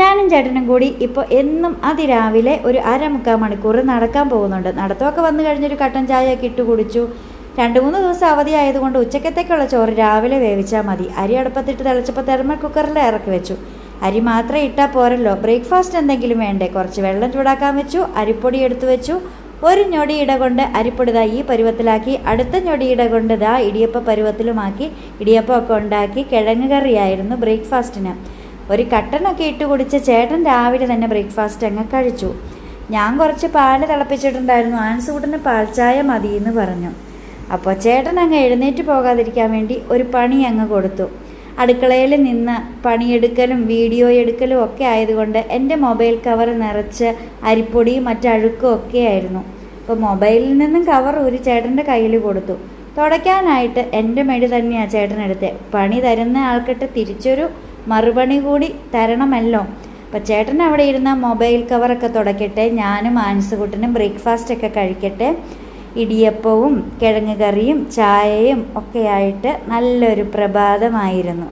ഞാനും ചേട്ടനും കൂടി ഇപ്പോൾ എന്നും അതിരാവിലെ ഒരു അരമുക്കാൽ മണിക്കൂർ നടക്കാൻ പോകുന്നുണ്ട്. നടത്തമൊക്കെ വന്നു കഴിഞ്ഞൊരു കട്ടൻ ചായ ഒക്കെ ഇട്ട് കുടിച്ചു. രണ്ട് മൂന്ന് ദിവസം അവധി ആയതുകൊണ്ട് ഉച്ചക്കത്തേക്കുള്ള ചോറ് രാവിലെ വേവിച്ചാൽ മതി. അരി അടുപ്പത്തിട്ട് തിളച്ചപ്പോൾ തെർമൽ കുക്കറിൽ ഇറക്കി വെച്ചു. അരി മാത്രം ഇട്ടാൽ പോരല്ലോ. ബ്രേക്ക്ഫാസ്റ്റ് എന്തെങ്കിലും വേണ്ടേ? കുറച്ച് വെള്ളം ചൂടാക്കാൻ വെച്ചു അരിപ്പൊടി എടുത്തു വെച്ചു. ഒരു ഞൊടിയിട കൊണ്ട് അരിപ്പൊടി ദാ ഈ പരുവത്തിലാക്കി അടുത്ത ഞൊടിയിട കൊണ്ട് ദാ ഇടിയപ്പ പരുവത്തിലുമാക്കി ഇടിയപ്പമൊക്കെ ഉണ്ടാക്കി കിഴങ്ങ് കറിയായിരുന്നു ബ്രേക്ക്ഫാസ്റ്റിന് ഒരു കട്ടനൊക്കെ ഇട്ട് കുടിച്ച് ചേട്ടൻ രാവിലെ തന്നെ ബ്രേക്ക്ഫാസ്റ്റ് അങ്ങ് കഴിച്ചു. ഞാൻ കുറച്ച് പാൽ തിളപ്പിച്ചിട്ടുണ്ടായിരുന്നു. ആൻസൂട്ടിന് പാൽച്ചായ മതി എന്ന് പറഞ്ഞു. അപ്പോൾ ചേട്ടൻ അങ്ങ് എഴുന്നേറ്റ് പോകാതിരിക്കാൻ വേണ്ടി ഒരു പണി അങ്ങ് കൊടുത്തു. അടുക്കളയിൽ നിന്ന് പണിയെടുക്കലും വീഡിയോ എടുക്കലും ഒക്കെ ആയതുകൊണ്ട് എന്റെ മൊബൈൽ കവർ നിറച്ച് അരിപ്പൊടിയും മറ്റഴുക്കും ഒക്കെ ആയിരുന്നു. അപ്പോൾ മൊബൈലിൽ നിന്നും കവർ ഒരു ചേട്ടന്റെ കയ്യിൽ കൊടുത്തു. തുടയ്ക്കാനായിട്ട് എന്റെ മെടി തന്നെയാണ് ചേട്ടനെടുത്ത് പണി തരുന്ന ആൾക്കിട്ട് തിരിച്ചൊരു മറുപണി കൂടി തരണമല്ലോ. അപ്പം ചേട്ടൻ അവിടെ ഇരുന്ന മൊബൈൽ കവറൊക്കെ തുടക്കട്ടെ. ഞാനും ആൻസുകുട്ടനും ബ്രേക്ക്ഫാസ്റ്റ് ഒക്കെ കഴിക്കട്ടെ. ഇടിയപ്പവും കിഴങ്ങ് കറിയും ചായയും ഒക്കെയായിട്ട് നല്ലൊരു പ്രഭാതമായിരുന്നു.